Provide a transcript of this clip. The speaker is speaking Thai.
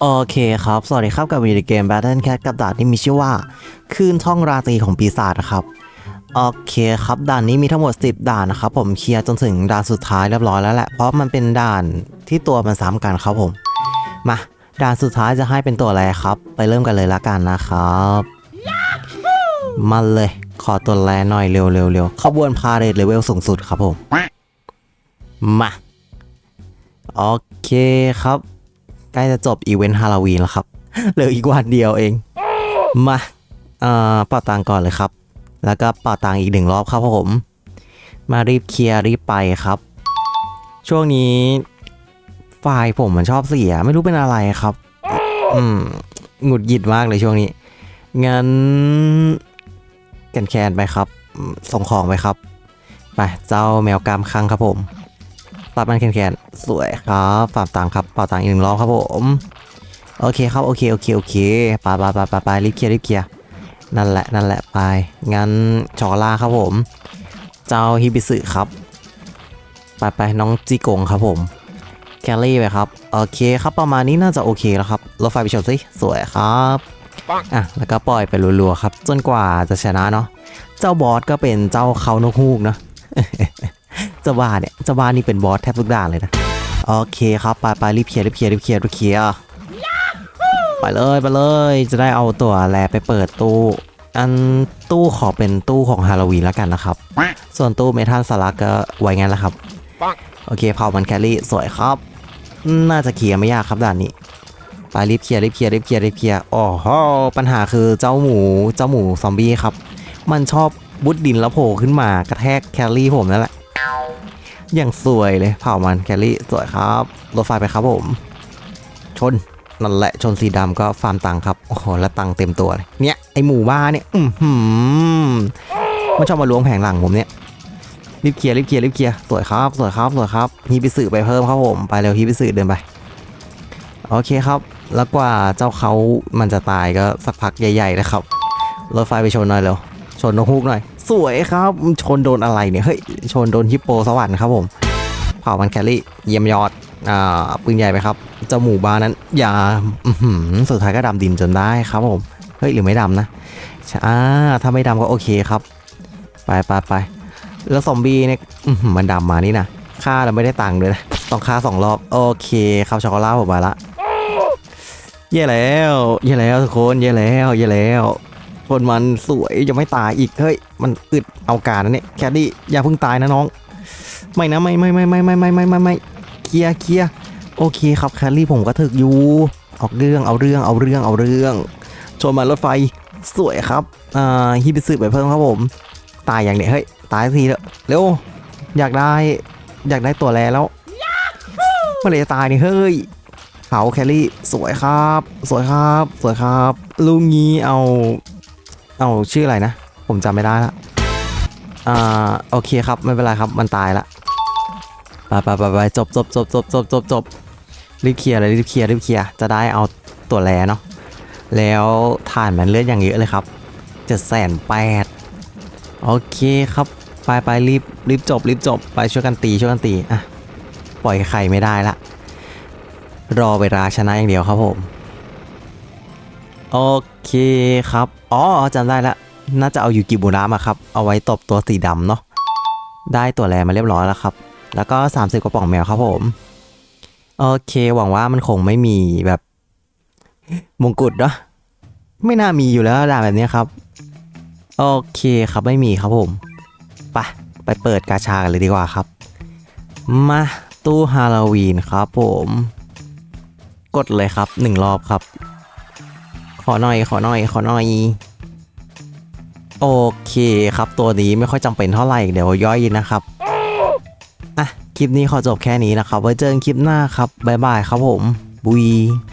โอเคครับ สวัสดีครับกับวีดีเกม Battle Cat กับด่านที่มีชื่อว่า คืนท่องราตรีของปีศาจนะครับ โอเคครับด่านนี้มีทั้งหมด 10 ด่านนะครับ ผมเคลียร์จนถึงด่านสุดท้ายเรียบร้อยแล้วแหละ เพราะมันเป็นด่านที่ตัวมันซ้ำกันครับผม มา ด่านสุดท้ายจะให้เป็นตัวอะไรครับ ไปเริ่มกันเลยละกันนะครับ มาเลย ขอตัวแรหน่อยเร็วเร็วเร็วขบวนพาเรดเลเวลสูงสุดครับผม มา โอเคครับ ใกล้จะจบอีเวนต์ฮาโลวีนแล้วครับ เหลืออีกวันเดียวเอง มาเอ่อเป่าตังก่อนเลยครับ แล้วก็เป่าตังอีกหนึ่งรอบครับผม มารีบเคลียร์รีบไปครับ ช่วงนี้ไฟล์ผมมันชอบเสียไม่รู้เป็นอะไรครับ อืมหงุดหงิดมากเลยช่วงนี้ งั้นแคนแคนไปครับ ส่งของไปครับ ไปเจ้าแมวกามคังครับผมตัดมันแขนๆ สวยครับฝากตังครับเป่าตังอีกหนึ่งรอบครับผมโอเคครับโอเคโอเคโอเคไปไปไปไปไปรีบเคลียร์รีบเคลียร์นั่นแหละนั่นแหละไปงั้นชอล่าครับผม เจ้าฮิบิสึครับไปไปน้องจีกงครับผมแคลรี่ไปครับโอเคครับประมาณนี้น่าจะโอเคแล้วครับรถไฟไปชนสิสวยครับอะแล้วก็ปล่อยไปรัวๆครับ จนกว่าจะชนะเนาะเจ้าบอสก็เป็นเจ้าเขานกฮูกเนาะเจ้าบ้าเนี่ยเจ้าบ้านี่เป็นบอสแทบทุกด่านเลยนะ โอเคครับไปไปรีบเคลียร์รีบเคลียร์รีบเคลียร์รีบเคลียร์ไปเลยไปเลย จะได้เอาตัวแลไปเปิดตู้อันตู้ขอเป็นตู้ของฮาโลวีนแล้วกันนะครับ ส่วนตู้เมทัลสลักก็ไว้งั้นแหละครับ โอเคเผามันแคลรี่สวยครับ น่าจะเคลียร์ไม่ยากครับด่านนี้ ไปรีบเคลียร์รีบเคลียร์รีบเคลียร์รีบเคลียร์โอ้โหปัญหาคือเจ้าหมูเจ้าหมูซอมบี้ครับ มันชอบบุดดินแล้วโผล่ขึ้นมากระแทกแคลรี่ผมนั่นแหละ อย่างสวยเลยเผ่ามันแครี่สวยครับรถไฟไปครับผม ชนนั่นแหละชนสีดำก็ฟาร์มตังค์ครับโอ้โหแล้วตังค์เต็มตัวเลยเนี่ยไอหมู่บ้านเนี่ยอือหือมันชอบมาล้วงแผงหลังผมเนี่ยรีบเคลียร์รีบเคลียร์รีบเคลียร์สวยครับสวยครับสวยครับฮีบิสึไปเพิ่มครับผมไปเร็วฮีบิสึเดินไปโอเคครับ แล้วกว่าเจ้าเขามันจะตายก็สักพักใหญ่ๆนะครับรถไฟไปชนหน่อยเร็วชนนกฮูกหน่อย สวยครับ ชนโดนอะไรเนี่ย เฮ้ย ชนโดนฮิปโปสวรรค์ครับผม เผามันแครี่ เยี่ยมยอด อ่า ปืนใหญ่ไปครับเจ้าหมู่บ้านนั้น อย่าสุดท้ายก็ดำดินจนได้ครับผม เฮ้ย หรือไม่ดำนะ อ่า ถ้าไม่ดำก็โอเคครับ ไปไปไป แล้วซอมบี้เนี่ยมันดำมานี่นะฆ่าแล้วไม่ได้ตังค์เลยนะ ต้องฆ่าสองรอบ โอเคครับช็อกโกแลตผมมาละ เย่แล้ว เย่แล้วทุกคน เย่แล้ว เย่แล้ว คนมันสวยยังไม่ตายอีกเฮ้ยมันอึดเอาการนะเนี่ยแคดดี้อย่าเพิ่งตายนะน้อง ไม่นะไม่ไม่ไม่ไม่ไม่ไม่ไม่ไม่ไม่เคลียร์เคลียร์โอเคครับแคลรี่ผมก็ถึกอยู่ออกเรื่องเอาเรื่องเอาเรื่องเอาเรื่องชนมารถไฟสวยครับอ่าฮิบิสึไปเพิ่มครับผม ตายอย่างเนี้ยเฮ้ยตายสักทีแล้วเร็วอยากได้อยากได้ตัวแลแล้วเมื่อไรจะตายนี่เฮ้ยเผาแคลรี่สวยครับ สวยครับ สวยครับลุงงี้เอา เอาชื่ออะไรนะ ผมจำไม่ได้ละอ่าโอเคครับไม่เป็นไรครับมันตายละไปไปไปไปจบจบจบจบจบจบจบรีบเคลียร์เลยรีบเคลียร์รีบเคลียร์จะได้เอาตัวแลเนาะแล้วถ่านมันเลือดอย่างเยอะเลยครับเจ็ดแสนแปดโอเคครับไปไปรีบรีบจบรีบจบไปช่วยกันตีช่วยกันตีอะปล่อยใครไม่ได้ละรอเวลาชนะอย่างเดียวครับผม โอเคครับ อ๋อจำได้ละ น่าจะเอายูกิบุระมาครับ เอาไว้ตบตัวสีดำเนาะ ได้ตัวแรมาเรียบร้อยแล้วครับ แล้วก็ 30 กระป๋องแมวครับผม โอเค หวังว่ามันคงไม่มีแบบมงกุฎเนาะ ไม่น่ามีอยู่แล้วด่านแบบนี้ครับ โอเคครับไม่มีครับผมไปไปเปิดกาชากันเลยดีกว่าครับ มาตู้ฮาโลวีนครับผม กดเลยครับหนึ่งรอบครับ ขอหน่อยขอหน่อยขอหน่อย โอเคครับตัวนี้ไม่ค่อยจำเป็นเท่าไหร่เดี๋ยวย่อยนะครับอะคลิปนี้ขอจบแค่นี้นะครับ ไว้เจอกันคลิปหน้าครับบ๊ายบายครับผมบุย